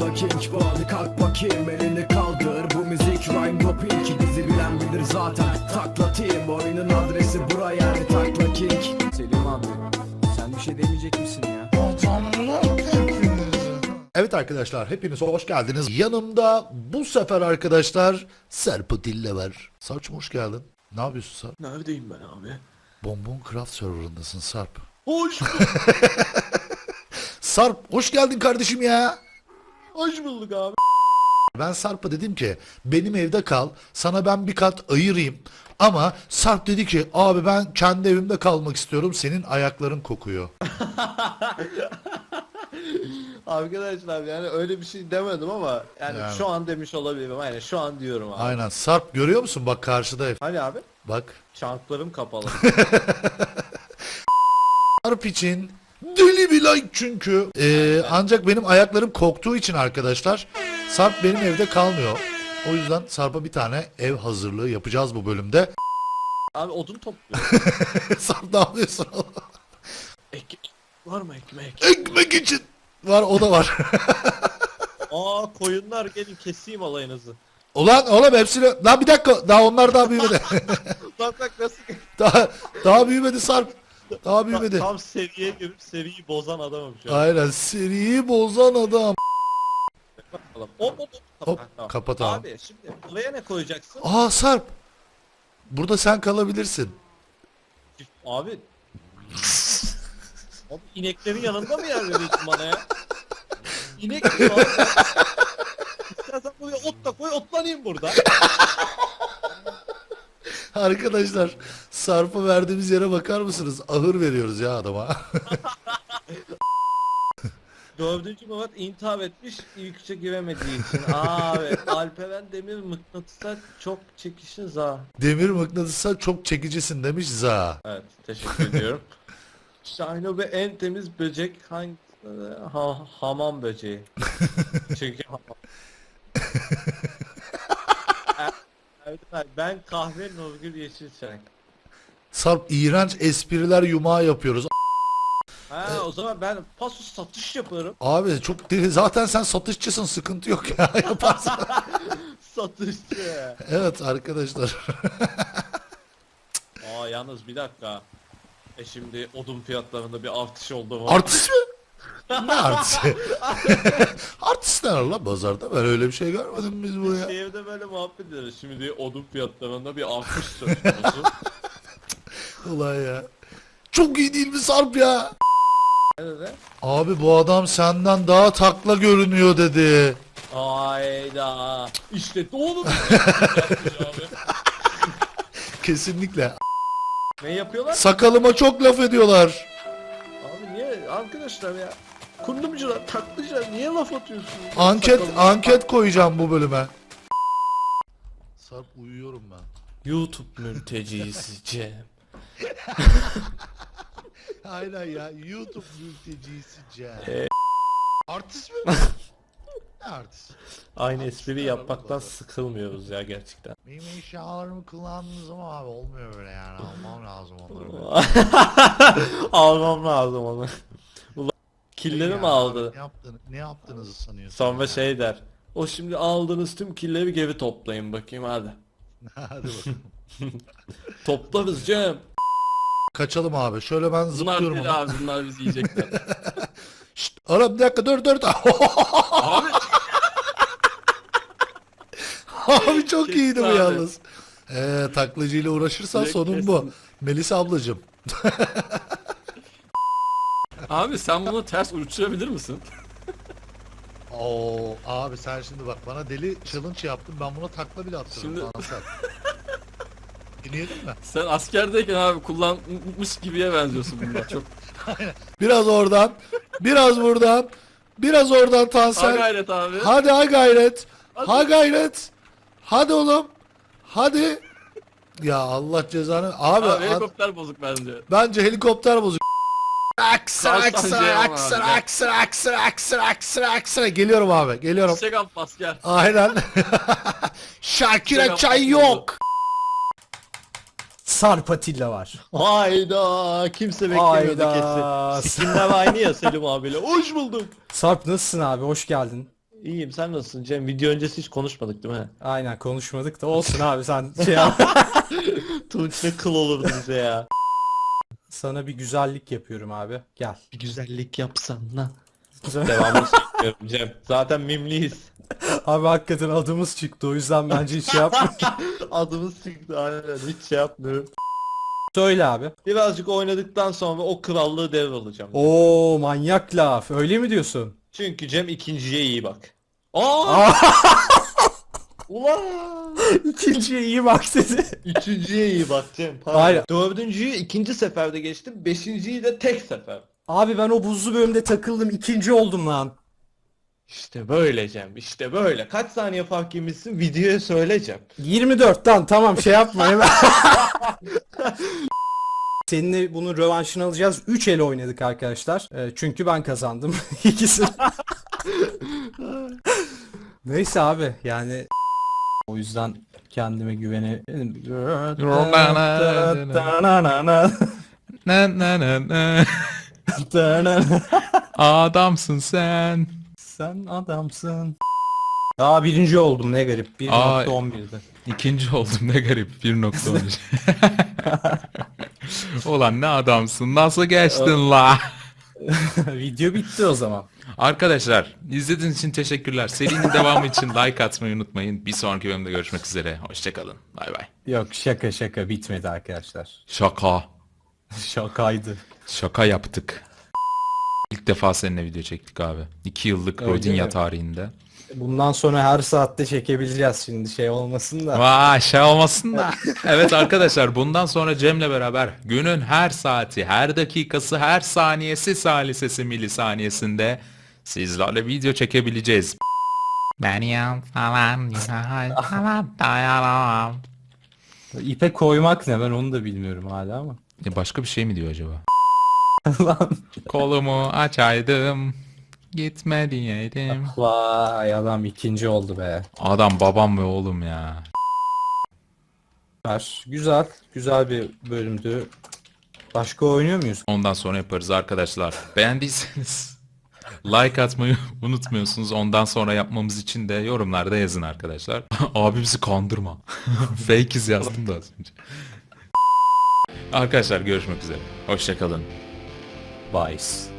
Takla king bağlı kalk bakayım elini kaldır Bu müzik rhyme doping Bizi bilen bilir zaten Takla team oyunun adresi bura yani Takla king Selim abi sen bir şey demeyecek misin ya? Evet arkadaşlar hepiniz hoş geldiniz. Yanımda bu sefer arkadaşlar Sarp Dille var. Sarp'cığım hoş geldin. Ne yapıyorsun Sarp? Neredeyim ben abi? Bonbon Craft serverındasın Sarp. Hoş, Sarp hoş geldin kardeşim ya. Hoş bulduk abi. Ben Sarp'a dedim ki benim evde kal sana ben bir kat ayırayım. Ama Sarp dedi ki abi ben kendi evimde kalmak istiyorum senin ayakların kokuyor. Arkadaşlar yani öyle bir şey demedim ama yani, Yani. şu an demiş olabilirim. Aynen şu an diyorum abi. Aynen Sarp görüyor musun bak karşıda ev. Hani abi? Bak. Çanklarım kapalı. Sarp için bir like çünkü. Ee, ancak benim ayaklarım koktuğu için arkadaşlar Sarp benim evde kalmıyor. O yüzden Sarp'a bir tane ev hazırlığı yapacağız bu bölümde. abi odun topluyor. Sarp ne yapıyorsun? Ek var mı ekmek? Ekmek için. Var o da var. Aa koyunlar gelin keseyim alayınızı. Ulan oğlum hepsini... Lan bir dakika daha onlar daha büyümedi. bak nasıl daha, daha büyümedi Sarp. Daha büyümedi. tam seriye girip seriyi bozan adamım şu an. Aynen seriyi bozan adam. Bakalım. Hop hop hop. Hop kapat abi. Abi şimdi buraya ne koyacaksın? Aa Sarp. Burada sen kalabilirsin. Abi. Abi ineklerin yanında mı yer veriyorsun bana ya? İnek mi abi? İstersen buraya ot da koy otlanayım burada. Arkadaşlar Sarp'a verdiğimiz yere bakar mısınız? Ahır veriyoruz ya adama. Dördüncü Murat intihar etmiş ilk üçe giremediği için. Abi Alperen Demir mıknatısa çok çekişin za. Demir mıknatısa çok çekicisin demiş Za. Evet teşekkür ediyorum. Şahino ve en temiz böcek hangi ha, hamam böceği. Çünkü hamam. Evet, evet, ben kahve Nurgül Yeşilçay. Sarp iğrenç espriler yumağı yapıyoruz. Ha o zaman ben pasus satış yaparım. Abi çok deli. Zaten sen satışçısın sıkıntı yok ya yaparsın. Satışçı. evet arkadaşlar. Aa yalnız bir dakika. E şimdi odun fiyatlarında bir artış oldu mu? Artist mi? Ne artisti? artist ne lan pazarda? Ben öyle bir şey görmedim biz buraya. Şehirde böyle muhabbet ederiz. Şimdi odun fiyatlarında bir artış söz konusu. Ulan ya. Çok iyi değil mi Sarp ya? Nerede? Abi bu adam senden daha takla görünüyor dedi. Hayda. İşte doğru. abi. Kesinlikle. ne yapıyorlar? Sakalıma çok laf ediyorlar. Abi niye arkadaşlar ya? Kundumcular, tatlıcılar niye laf atıyorsunuz? Anket anket koyacağım bu bölüme. Sarp uyuyorum ben. YouTube mültecisi Cem. Aynen ya YouTube mültecisi Cem. Ee, Artist mi? ne artist? Aynı espri yapmaktan sıkılmıyoruz ya gerçekten. Benim eşyalarımı kullandınız ama abi olmuyor böyle yani almam lazım onları. Almam lazım onu. Killeri mi Ya, aldı? Ne, yaptın, ne yaptığınızı sanıyorsun? Sonra şey der. O şimdi aldığınız tüm killeri geri toplayın bakayım hadi. Hadi bakalım. Toplarız Cem. Kaçalım abi. Şöyle ben Bunlar zıplıyorum ama. abi bunlar bizi yiyecekler. Şşt, oğlum bir dakika dur dur. abi abi çok Kesin iyiydi bu abi. yalnız. Ee, taklacıyla uğraşırsan Direkt sonun bu. kesin. Melisa ablacım. Abi sen bunu ters uçurabilir misin? Oo abi sen şimdi bak bana deli challenge yaptın. Ben buna takla bile attırdım. Şimdi- sen. Dinleyelim mi? Sen askerdeyken abi kullanmış gibiye benziyorsun bunda çok. Biraz oradan. Biraz buradan. Biraz oradan Ha Tansel. gayret abi. Hadi ha gayret. Ha gayret. Hadi oğlum. Hadi. Ya Allah cezanı. Abi, Abi ad- helikopter bozuk bence. bence helikopter bozuk. Aksır aksır aksır aksır aksır aksır aksır aksır. Geliyorum abi geliyorum. Çiçek al asker. Aynen. Şakir'e çay yok. Sarp Atilla var. Hayda kimse beklemiyordu Hayda. kesin. Skinler aynı ya Selim abiyle. Hoş bulduk. Sarp nasılsın abi? Hoş geldin. İyiyim sen nasılsın Cem? Video öncesi hiç konuşmadık değil mi? Aynen konuşmadık da olsun abi sen şey yap. Tunç ne kıl olurdu bize ya. Sana bir güzellik yapıyorum abi. Gel. Bir güzellik yapsan lan. Devamını istiyorum Cem. Zaten mimliyiz. abi hakikaten adımız çıktı o yüzden bence hiç şey yapma. Adımız çıktı aynen hiç şey yapmıyorum. Söyle abi. Birazcık oynadıktan sonra o krallığı devralacağım. Oo manyak laf. Öyle mi diyorsun? Çünkü Cem ikinciye iyi bak. Aa! Ulan! ikinciye iyi bak dedi. Üçüncüye iyi bak Cem. Pardon. Hayır. Dördüncüyü ikinci seferde geçtim. Beşinciyi de tek sefer. Abi ben o buzlu bölümde takıldım. ikinci oldum lan. İşte böyle Cem. işte böyle. Kaç saniye fark yemişsin videoya söyle Cem. 24 lan tamam şey yapma hemen. Seninle bunun rövanşını alacağız. 3 el oynadık arkadaşlar. Ee, çünkü ben kazandım ikisini. Neyse abi yani o yüzden kendime güvene Ne ne ne ne. Adamsın sen. Sen adamsın. Aa birinci oldum ne garip. Aa. 1.11'de. İkinci oldum ne garip 1.13. Ulan ne adamsın nasıl geçtin la? Video bitti o zaman. Arkadaşlar izlediğiniz için teşekkürler. Serinin devamı için like atmayı unutmayın. Bir sonraki bölümde görüşmek üzere. Hoşçakalın. Bay bay. Yok şaka şaka bitmedi arkadaşlar. Şaka. Şakaydı. Şaka yaptık. İlk defa seninle video çektik abi. 2 yıllık Öyle Rodinya mi? tarihinde. Bundan sonra her saatte çekebileceğiz şimdi şey olmasın da. Vay şey olmasın da. evet arkadaşlar bundan sonra Cem'le beraber günün her saati, her dakikası, her saniyesi, salisesi, milisaniyesinde sizlerle video çekebileceğiz. Ben yan falan falan dayanamam. İpe koymak ne ben onu da bilmiyorum hala ama. E, Başka bir şey mi diyor acaba? Lan. Kolumu açaydım. Gitme diyeydim. Vay adam ikinci oldu be. Adam babam ve oğlum ya. Süper. Güzel. Güzel bir bölümdü. Başka oynuyor muyuz? Ondan sonra yaparız arkadaşlar. Beğendiyseniz like atmayı unutmuyorsunuz. Ondan sonra yapmamız için de yorumlarda yazın arkadaşlar. Abi bizi kandırma. Fake'iz yazdım da az önce. Arkadaşlar görüşmek üzere. Hoşçakalın. Vice.